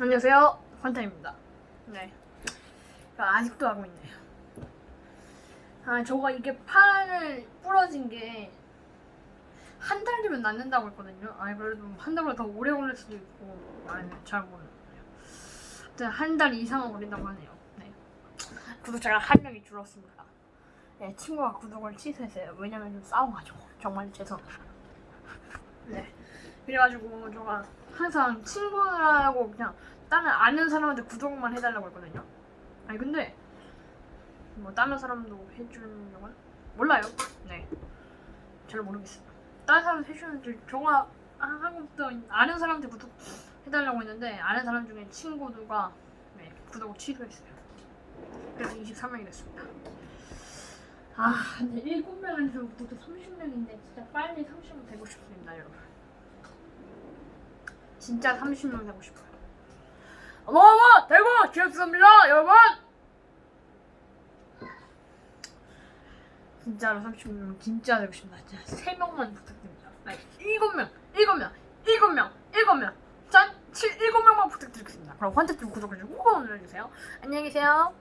안녕하세요. 환타입니다. 네. 아, 아직도 하고 있네요. 아, 저가 이게 팔을 부러진 게 한달 뒤면 낫는다고 했거든요. 아니, 그래도 한 달보다 더 오래 걸릴 수도 있고, 아니, 잘 모르겠네요. 하여튼 한 달 이상은 걸린다고 하네요. 네. 구독자가 한 명이 줄었습니다. 네, 친구가 구독을 취소했어요. 왜냐면 좀 싸워가지고. 정말 죄송해요. 네. 그래가지고 제가 항상 친구라고 그냥 다른 아는 사람한테 구독만 해달라고 했거든요. 아니 근데 뭐 다른 사람도 해주는 건 몰라요. 네, 잘 모르겠어요. 다른 사람 해주는지 저가 한국도 아는 사람한테 구독 해달라고 했는데 아는 사람 중에 친구 누가 네, 구독을 취소했어요. 그래서 23명이 됐습니다. 아, 근데 7명 안에서 구독자 30명인데 진짜 빨리 30명 되고 싶습니다, 여러분. 진짜 30명 되고 싶어요. 어머어머 되고 싶습니다 여러분! 진짜로 30명 진짜 되고 싶다. 진짜 3명만 부탁드립니다. 아니 7명 7명 7명 7명. 짠 7, 7명만 부탁드리겠습니다. 그럼 환태팀 구독해주고 꾹 눌러주세요. 안녕히 계세요